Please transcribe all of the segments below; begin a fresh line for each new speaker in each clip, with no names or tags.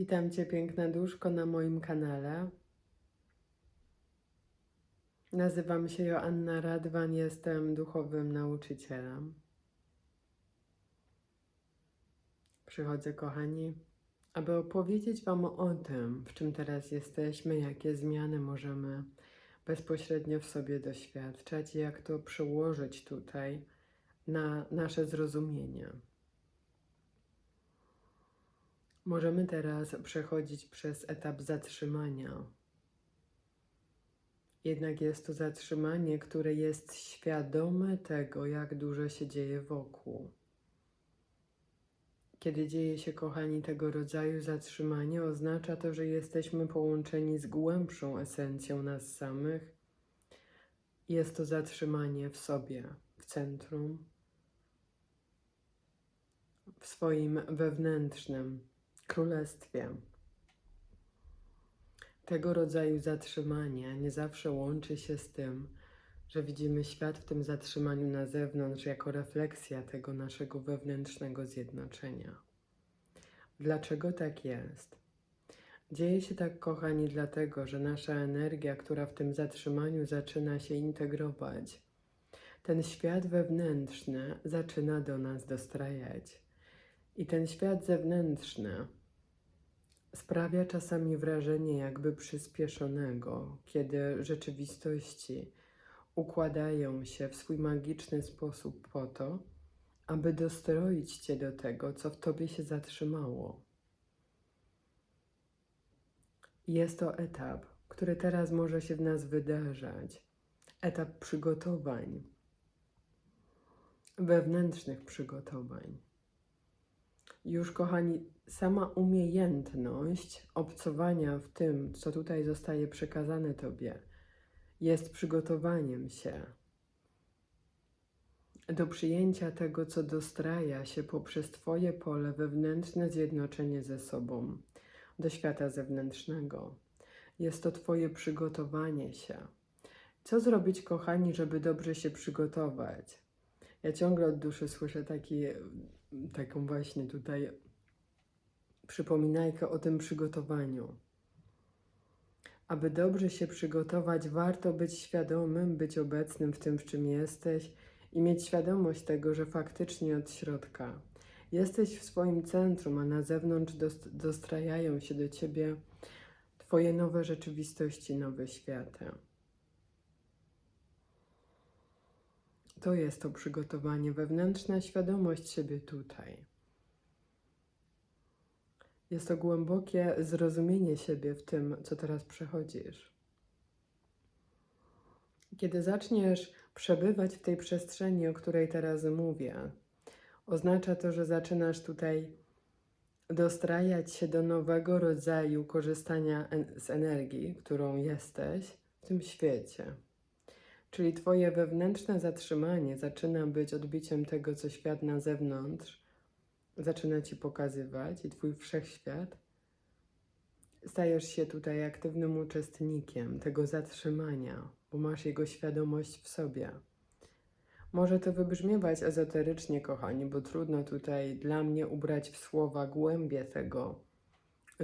Witam Cię, piękna duszko, na moim kanale. Nazywam się Joanna Radwan, jestem duchowym nauczycielem. Przychodzę, kochani, aby opowiedzieć Wam o tym, w czym teraz jesteśmy, jakie zmiany możemy bezpośrednio w sobie doświadczać i jak to przełożyć tutaj na nasze zrozumienie. Możemy teraz przechodzić przez etap zatrzymania. Jednak jest to zatrzymanie, które jest świadome tego, jak dużo się dzieje wokół. Kiedy dzieje się, kochani, tego rodzaju zatrzymanie, oznacza to, że jesteśmy połączeni z głębszą esencją nas samych. Jest to zatrzymanie w sobie, w centrum, w swoim wewnętrznym królestwie. Tego rodzaju zatrzymanie nie zawsze łączy się z tym, że widzimy świat w tym zatrzymaniu na zewnątrz jako refleksja tego naszego wewnętrznego zjednoczenia. Dlaczego tak jest? Dzieje się tak, kochani, dlatego, że nasza energia, która w tym zatrzymaniu zaczyna się integrować, ten świat wewnętrzny zaczyna do nas dostrajać. I ten świat zewnętrzny sprawia czasami wrażenie jakby przyspieszonego, kiedy rzeczywistości układają się w swój magiczny sposób po to, aby dostroić Cię do tego, co w Tobie się zatrzymało. Jest to etap, który teraz może się w nas wydarzać. Etap przygotowań, wewnętrznych przygotowań. Już, kochani, sama umiejętność obcowania w tym, co tutaj zostaje przekazane Tobie, jest przygotowaniem się do przyjęcia tego, co dostraja się poprzez Twoje pole wewnętrzne zjednoczenie ze sobą do świata zewnętrznego. Jest to Twoje przygotowanie się. Co zrobić, kochani, żeby dobrze się przygotować? Ja ciągle od duszy słyszę taki, taką właśnie tutaj przypominajkę o tym przygotowaniu. Aby dobrze się przygotować, warto być świadomym, być obecnym w tym, w czym jesteś i mieć świadomość tego, że faktycznie od środka jesteś w swoim centrum, a na zewnątrz dost dostrajają się do ciebie Twoje nowe rzeczywistości, nowe światy. To jest to przygotowanie, wewnętrzna świadomość siebie tutaj. Jest to głębokie zrozumienie siebie w tym, co teraz przechodzisz. Kiedy zaczniesz przebywać w tej przestrzeni, o której teraz mówię, oznacza to, że zaczynasz tutaj dostrajać się do nowego rodzaju korzystania z energii, którą jesteś w tym świecie. Czyli Twoje wewnętrzne zatrzymanie zaczyna być odbiciem tego, co świat na zewnątrz zaczyna Ci pokazywać i Twój wszechświat. Stajesz się tutaj aktywnym uczestnikiem tego zatrzymania, bo masz jego świadomość w sobie. Może to wybrzmiewać ezoterycznie, kochani, bo trudno tutaj dla mnie ubrać w słowa głębie tego,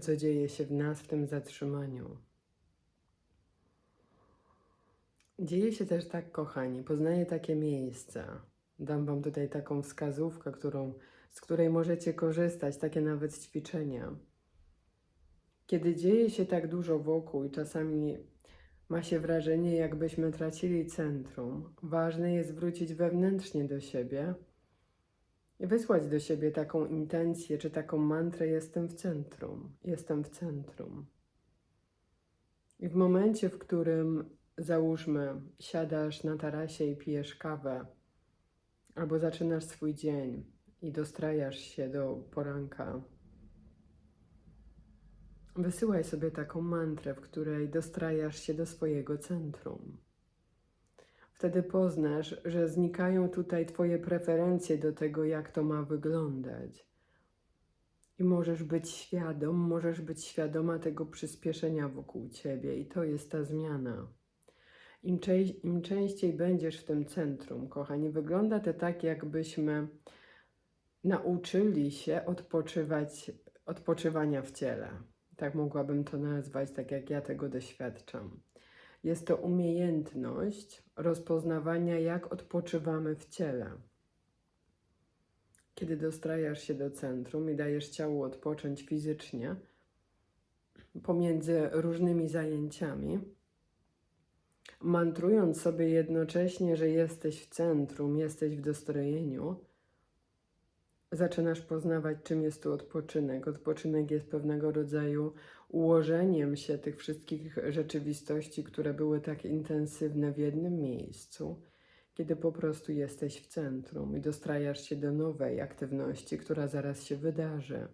co dzieje się w nas w tym zatrzymaniu. Dzieje się też tak, kochani, poznaję takie miejsce. Dam Wam tutaj taką wskazówkę, którą, z której możecie korzystać, takie nawet ćwiczenia. Kiedy dzieje się tak dużo wokół i czasami ma się wrażenie, jakbyśmy tracili centrum, ważne jest wrócić wewnętrznie do siebie i wysłać do siebie taką intencję czy taką mantrę: Jestem w centrum, jestem w centrum. I w momencie, w którym załóżmy, siadasz na tarasie i pijesz kawę, albo zaczynasz swój dzień i dostrajasz się do poranka. Wysyłaj sobie taką mantrę, w której dostrajasz się do swojego centrum. Wtedy poznasz, że znikają tutaj Twoje preferencje do tego, jak to ma wyglądać. I możesz być świadom, możesz być świadoma tego przyspieszenia wokół Ciebie, i to jest ta zmiana. Im, Im częściej będziesz w tym centrum, kochani, wygląda to tak, jakbyśmy nauczyli się odpoczywać odpoczywania w ciele. Tak mogłabym to nazwać, tak jak ja tego doświadczam. Jest to umiejętność rozpoznawania, jak odpoczywamy w ciele. Kiedy dostrajasz się do centrum i dajesz ciału odpocząć fizycznie, pomiędzy różnymi zajęciami, mantrując sobie jednocześnie, że jesteś w centrum, jesteś w dostrojeniu, zaczynasz poznawać, czym jest tu odpoczynek. Odpoczynek jest pewnego rodzaju ułożeniem się tych wszystkich rzeczywistości, które były tak intensywne w jednym miejscu, kiedy po prostu jesteś w centrum i dostrajasz się do nowej aktywności, która zaraz się wydarzy.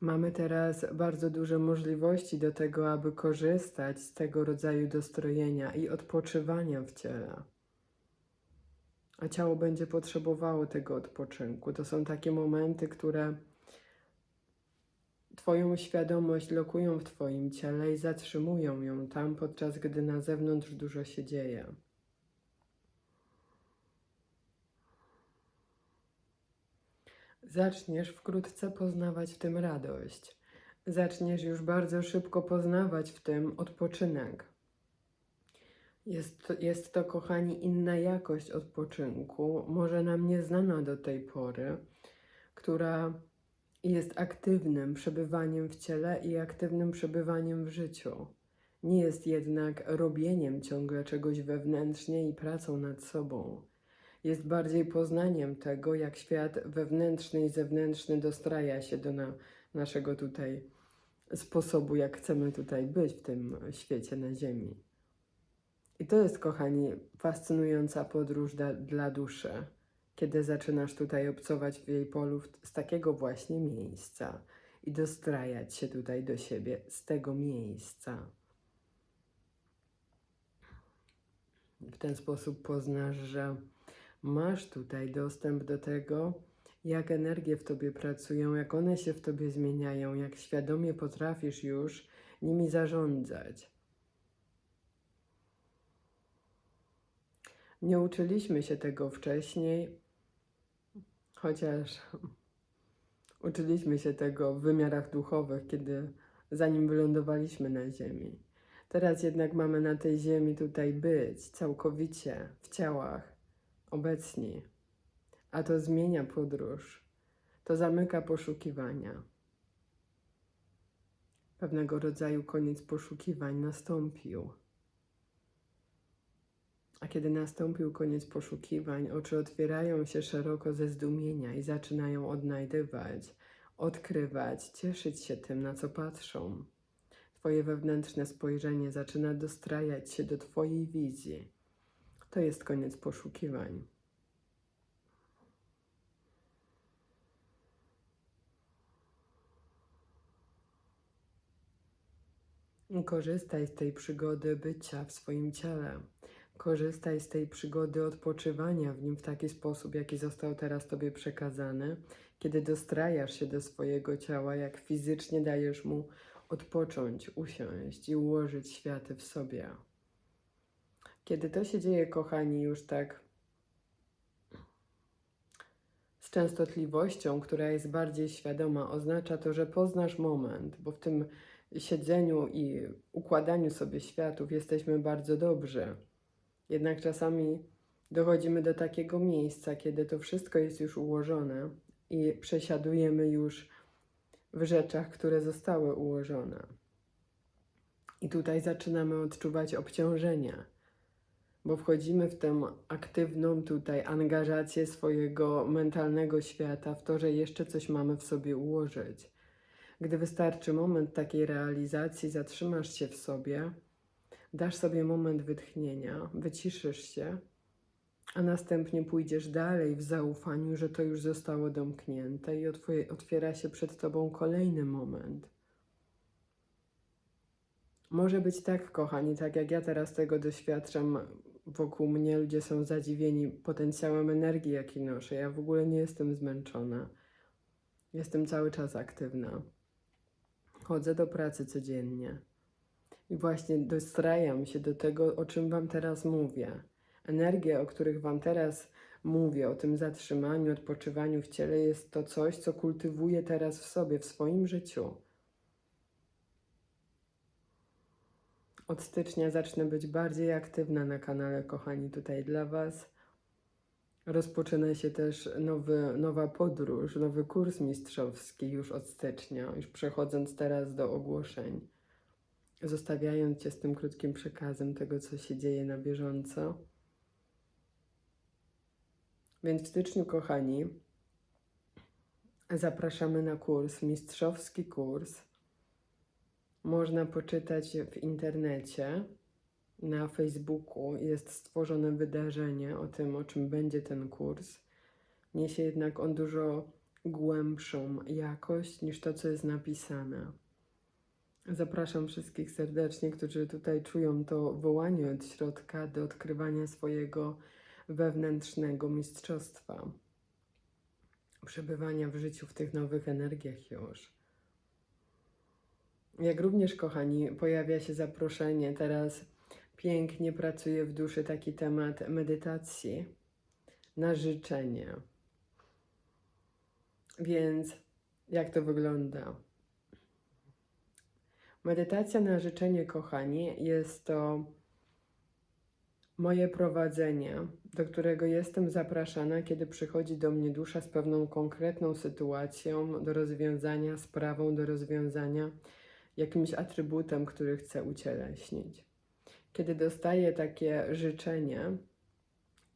Mamy teraz bardzo duże możliwości do tego, aby korzystać z tego rodzaju dostrojenia i odpoczywania w ciele. A ciało będzie potrzebowało tego odpoczynku. To są takie momenty, które Twoją świadomość lokują w Twoim ciele i zatrzymują ją tam, podczas gdy na zewnątrz dużo się dzieje. Zaczniesz wkrótce poznawać w tym radość. Zaczniesz już bardzo szybko poznawać w tym odpoczynek. Jest, jest to, kochani, inna jakość odpoczynku, może nam nieznana do tej pory, która jest aktywnym przebywaniem w ciele i aktywnym przebywaniem w życiu. Nie jest jednak robieniem ciągle czegoś wewnętrznie i pracą nad sobą. Jest bardziej poznaniem tego, jak świat wewnętrzny i zewnętrzny dostraja się do na, naszego tutaj sposobu, jak chcemy tutaj być w tym świecie na Ziemi. I to jest, kochani, fascynująca podróż da, dla duszy, kiedy zaczynasz tutaj obcować w jej polu z takiego właśnie miejsca i dostrajać się tutaj do siebie z tego miejsca. W ten sposób poznasz, że masz tutaj dostęp do tego, jak energie w tobie pracują, jak one się w tobie zmieniają, jak świadomie potrafisz już nimi zarządzać. Nie uczyliśmy się tego wcześniej, chociaż uczyliśmy się tego w wymiarach duchowych, kiedy zanim wylądowaliśmy na Ziemi. Teraz jednak mamy na tej Ziemi tutaj być całkowicie w ciałach, obecni, a to zmienia podróż, to zamyka poszukiwania. Pewnego rodzaju koniec poszukiwań nastąpił. A kiedy nastąpił koniec poszukiwań, oczy otwierają się szeroko ze zdumienia i zaczynają odnajdywać, odkrywać, cieszyć się tym, na co patrzą. Twoje wewnętrzne spojrzenie zaczyna dostrajać się do Twojej wizji. To jest koniec poszukiwań. Korzystaj z tej przygody bycia w swoim ciele. Korzystaj z tej przygody odpoczywania w nim w taki sposób, jaki został teraz Tobie przekazany, kiedy dostrajasz się do swojego ciała, jak fizycznie dajesz mu odpocząć, usiąść i ułożyć światy w sobie. Kiedy to się dzieje, kochani, już tak z częstotliwością, która jest bardziej świadoma, oznacza to, że poznasz moment, bo w tym siedzeniu i układaniu sobie światów jesteśmy bardzo dobrzy. Jednak czasami dochodzimy do takiego miejsca, kiedy to wszystko jest już ułożone i przesiadujemy już w rzeczach, które zostały ułożone. I tutaj zaczynamy odczuwać obciążenia, bo wchodzimy w tę aktywną tutaj angażację swojego mentalnego świata w to, że jeszcze coś mamy w sobie ułożyć. Gdy wystarczy moment takiej realizacji, zatrzymasz się w sobie, dasz sobie moment wytchnienia, wyciszysz się, a następnie pójdziesz dalej w zaufaniu, że to już zostało domknięte i otwiera się przed tobą kolejny moment. Może być tak, kochani, tak jak ja teraz tego doświadczam, wokół mnie ludzie są zadziwieni potencjałem energii, jaki noszę. Ja w ogóle nie jestem zmęczona. Jestem cały czas aktywna. Chodzę do pracy codziennie. I właśnie dostrajam się do tego, o czym Wam teraz mówię. Energie, o których Wam teraz mówię o tym zatrzymaniu, odpoczywaniu w ciele, jest to coś, co kultywuję teraz w sobie, w swoim życiu. Od stycznia zacznę być bardziej aktywna na kanale, kochani, tutaj dla Was. Rozpoczyna się też nowy, nowa podróż, nowy kurs mistrzowski już od stycznia, już przechodząc teraz do ogłoszeń, zostawiając Cię z tym krótkim przekazem tego, co się dzieje na bieżąco. Więc w styczniu, kochani, zapraszamy na kurs, mistrzowski kurs. Można poczytać w internecie, na Facebooku jest stworzone wydarzenie o tym, o czym będzie ten kurs. Niesie jednak on dużo głębszą jakość niż to, co jest napisane. Zapraszam wszystkich serdecznie, którzy tutaj czują to wołanie od środka do odkrywania swojego wewnętrznego mistrzostwa, przebywania w życiu w tych nowych energiach już. Jak również, kochani, pojawia się zaproszenie. Teraz pięknie pracuje w duszy taki temat medytacji na życzenie. Więc jak to wygląda? Medytacja na życzenie, kochani, jest to moje prowadzenie, do którego jestem zapraszana, kiedy przychodzi do mnie dusza z pewną konkretną sytuacją do rozwiązania, sprawą do rozwiązania, jakimś atrybutem, który chcę ucieleśnić. Kiedy dostaję takie życzenie,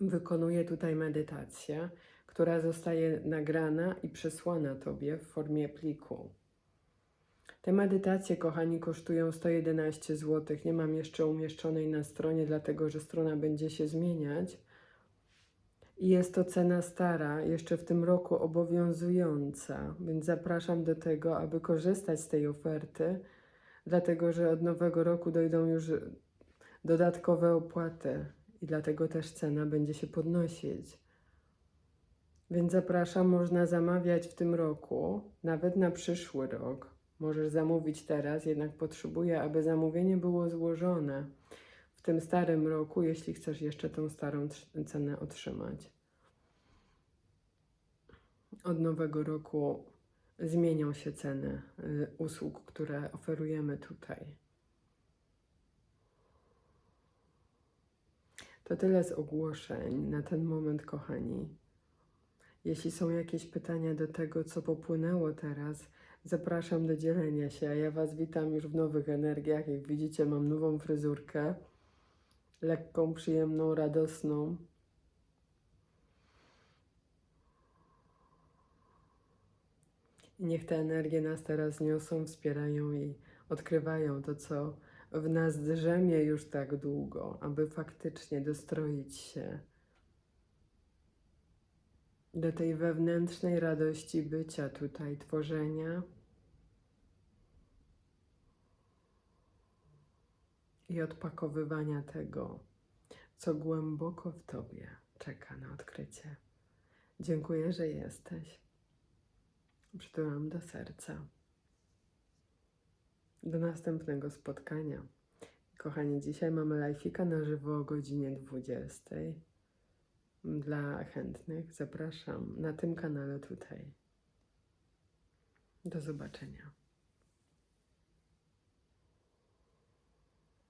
wykonuję tutaj medytację, która zostaje nagrana i przesłana Tobie w formie pliku. Te medytacje, kochani, kosztują 111 zł. Nie mam jeszcze umieszczonej na stronie, dlatego że strona będzie się zmieniać. I jest to cena stara, jeszcze w tym roku obowiązująca, więc zapraszam do tego, aby korzystać z tej oferty, dlatego że od nowego roku dojdą już dodatkowe opłaty i dlatego też cena będzie się podnosić. Więc zapraszam, można zamawiać w tym roku, nawet na przyszły rok. Możesz zamówić teraz, jednak potrzebuję, aby zamówienie było złożone w tym starym roku, jeśli chcesz jeszcze tą starą cenę otrzymać. Od nowego roku zmienią się ceny y, usług, które oferujemy tutaj. To tyle z ogłoszeń na ten moment, kochani. Jeśli są jakieś pytania do tego, co popłynęło teraz, zapraszam do dzielenia się. Ja Was witam już w nowych energiach. Jak widzicie, mam nową fryzurkę. Lekką, przyjemną, radosną. I niech te energie nas teraz niosą, wspierają i odkrywają to, co w nas drzemie już tak długo, aby faktycznie dostroić się do tej wewnętrznej radości bycia tutaj, tworzenia i odpakowywania tego, co głęboko w Tobie czeka na odkrycie. Dziękuję, że jesteś. Przytulam do serca. Do następnego spotkania. Kochani, dzisiaj mamy lajfika na żywo o godzinie 20. Dla chętnych zapraszam na tym kanale tutaj. Do zobaczenia.